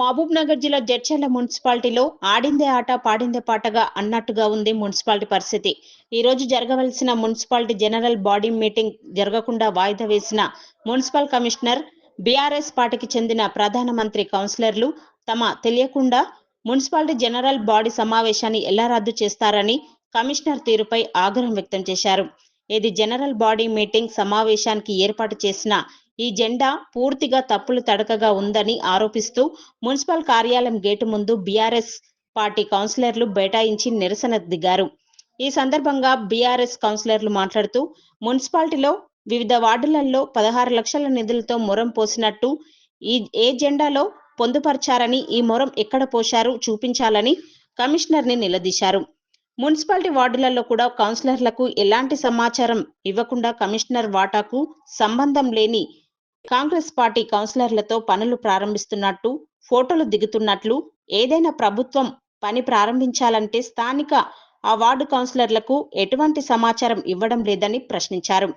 మహబూబ్ నగర్ జిల్లా జడ్చర్ల మున్సిపాలిటీలో ఆడిందే ఆట పాడిందే పాటగా అన్నట్టుగా ఉంది మున్సిపాలిటీ పరిస్థితి. ఈ రోజు జరగవలసిన మున్సిపాలిటీ జనరల్ బాడీ మీటింగ్ జరగకుండా వాయిదా వేసిన మున్సిపల్ కమిషనర్ బీఆర్ఎస్ పార్టీకి చెందిన ప్రధానమంత్రి కౌన్సిలర్లు తమ తెలియకుండా మున్సిపాలిటీ జనరల్ బాడీ సమావేశాన్ని ఎలా రద్దు చేస్తారని కమిషనర్ తీరుపై ఆగ్రహం వ్యక్తం చేశారు. ఇది జనరల్ బాడీ మీటింగ్ సమావేశానికి ఏర్పాటు చేసిన ఈ జెండా పూర్తిగా తప్పులు తడకగా ఉందని ఆరోపిస్తూ మున్సిపల్ కార్యాలయం గేటు ముందు బీఆర్ఎస్ పార్టీ కౌన్సిలర్లు బైఠాయించి నిరసన దిగారు. ఈ సందర్భంగా బీఆర్ఎస్ కౌన్సిలర్లు మాట్లాడుతూ మున్సిపాలిటీలో వివిధ వార్డులలో పదహారు లక్షల నిధులతో మొరం పోసినట్టు ఈ ఏ జెండాలో పొందుపరిచారని ఈ మొరం ఎక్కడ పోశారు చూపించాలని కమిషనర్ని నిలదీశారు. మున్సిపాలిటీ వార్డులలో కూడా కౌన్సిలర్లకు ఎలాంటి సమాచారం ఇవ్వకుండా కమిషనర్ వాటాకు సంబంధం లేని కాంగ్రెస్ పార్టీ కౌన్సిలర్లతో పనులు ప్రారంభిస్తున్నట్టు ఫోటోలు దిగుతున్నట్లు ఏదైనా ప్రభుత్వం పని ప్రారంభించాలంటే స్థానిక ఆ వార్డు కౌన్సిలర్లకు ఎటువంటి సమాచారం ఇవ్వడం లేదని ప్రశ్నించారు.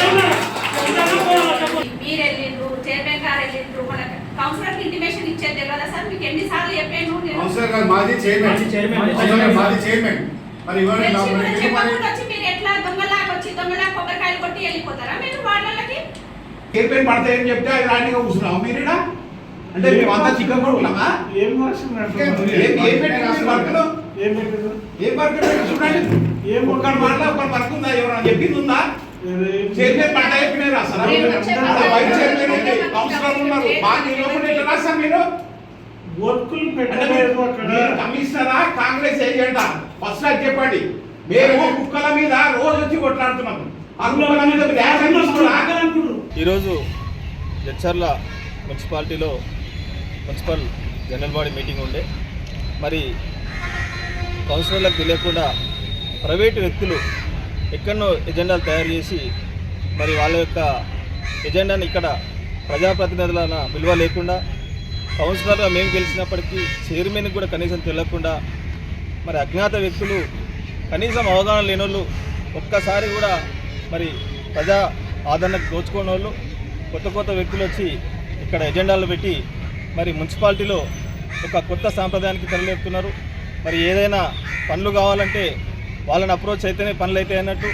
అయింది. సార్ మీకు ఎన్నిసార్లు చెప్పాను నేను కౌన్సిలర్ గారు మాది చైర్మన్. మాది చైర్మన్. మాది మరి ఇవాళ తెలిసి నా కూడా మరి ఎందుకు మరి చెప్పకుండా వచ్చి మీరు ఎట్లా దొంగలాగా వచ్చి దొంగలాగా కొబ్బరికాయలు కొట్టి వెళ్ళిపోతారా మీరు వాళ్ళకి చైర్మన్ పడతాయని చెప్తే అది రాణిగా కూర్చున్నావు. మీరేనా? అంటే మేమంతా చికెన్ కూడా ఉన్నామా? ఏం రాసిందంటే ఏం ఏం వర్క్లో ఏం? ఏం వర్క్ చూడండి. ఏం? ఒక్కడి మాట ఒక్కడి వర్క్ ఉందా? ఎవరైనా చెప్పింది ఉందా? ఏం- చైర్మన్ రాస్తారా నేను చెప్పాను. వైస్ చైర్మన్ ఉంది కౌన్సిలర్ ఉన్నారు. బాగా లోపల ఎట్లా రాస్తారు మీరు? పెట్టలేదు అక్కడ. కమిషనరా? కాంగ్రెస్ ఫస్ట్ అది చెప్పండి. మేము కుక్కల మీద రోజు వచ్చి తీసుకురా? ఈరోజు జడ్చర్ల మున్సిపాలిటీలో మున్సిపల్ జనరల్ బాడీ మీటింగ్ ఉండే. మరి కౌన్సిలర్లకు తెలియకుండా ప్రైవేటు వ్యక్తులు ఎక్కడనో ఎజెండాలు తయారు చేసి మరి వాళ్ళ యొక్క ఎజెండాని ఇక్కడ ప్రజాప్రతినిధుల విలువ లేకుండా కౌన్సిలర్గా మేము గెలిచినప్పటికీ చైర్మన్కి కూడా కనీసం తెలియకుండా మరి అజ్ఞాత వ్యక్తులు కనీసం అవగాహన లేని వాళ్ళు ఒక్కసారి కూడా మరి ప్రజా ఆదరణకు దోచుకోని వాళ్ళు కొత్త కొత్త వ్యక్తులు వచ్చి ఇక్కడ ఎజెండాలు పెట్టి మరి మున్సిపాలిటీలో ఒక కొత్త సాంప్రదాయానికి తెరలేపుతున్నారు. మరి ఏదైనా పనులు కావాలంటే వాళ్ళని అప్రోచ్ అయితేనే పనులు అయితే అన్నట్టు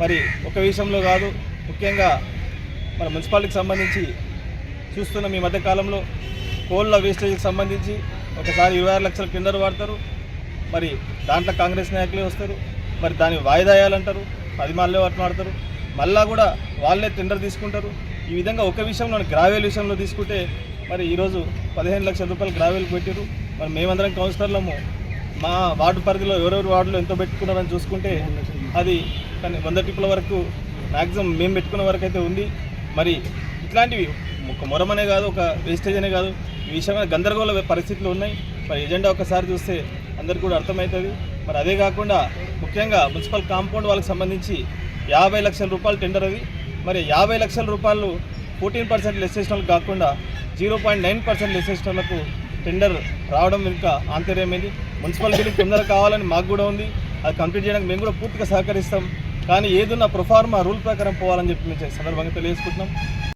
మరి ఒక విషయంలో కాదు ముఖ్యంగా మన మున్సిపాలిటీకి సంబంధించి చూస్తున్న మీ మధ్యకాలంలో కోళ్ళ వేస్టేజ్కి సంబంధించి ఒకసారి ఇరవై ఆరు లక్షల టెండర్ వాడతారు. మరి దాంట్లో కాంగ్రెస్ నాయకులే వస్తారు. మరి దాన్ని వాయిదా వేయాలంటారు. అది మళ్ళీ మాట్లాడతారు మళ్ళా కూడా వాళ్ళే టెండర్ తీసుకుంటారు. ఈ విధంగా ఒక విషయంలో గ్రావెల్ విషయంలో తీసుకుంటే మరి ఈరోజు పదిహేను లక్షల రూపాయలు గ్రావెల్కి పెట్టారు మరి మేమందరం కౌన్సిలర్లము మా వార్డు పరిధిలో ఎవరెవరు వార్డులో ఎంతో పెట్టుకున్నారని చూసుకుంటే అది కానీ వంద టిప్పుల వరకు మ్యాక్సిమం మేము పెట్టుకున్న వరకు అయితే ఉంది. మరి ఇట్లాంటివి ఒక మొరమనే కాదు ఒక వేస్టేజ్ అనే కాదు. ఈ విషయమైన గందరగోళ పరిస్థితులు ఉన్నాయి. మరి ఎజెండా ఒకసారి చూస్తే అందరికీ కూడా అర్థమవుతుంది. మరి అదే కాకుండా ముఖ్యంగా మున్సిపల్ కాంపౌండ్ వాళ్ళకి సంబంధించి యాభై లక్షల రూపాయలు టెండర్ అది. మరి యాభై లక్షల రూపాయలు ఫోర్టీన్ పర్సెంట్ లెస్ కాకుండా జీరో పాయింట్ నైన్ పర్సెంట్ లెసేషన్లకు టెండర్ రావడం ఇంకా ఆంతర్యమైంది మున్సిపల్ బిల్డింగ్ కావాలని మాకు కూడా ఉంది. అది కంప్లీట్ చేయడానికి మేము కూడా పూర్తిగా సహకరిస్తాం. కానీ ఏదున్న ప్రొఫార్మా రూల్ ప్రకారం పోవాలని చెప్పి మేము సందర్భంగా తెలియజేసుకుంటున్నాం.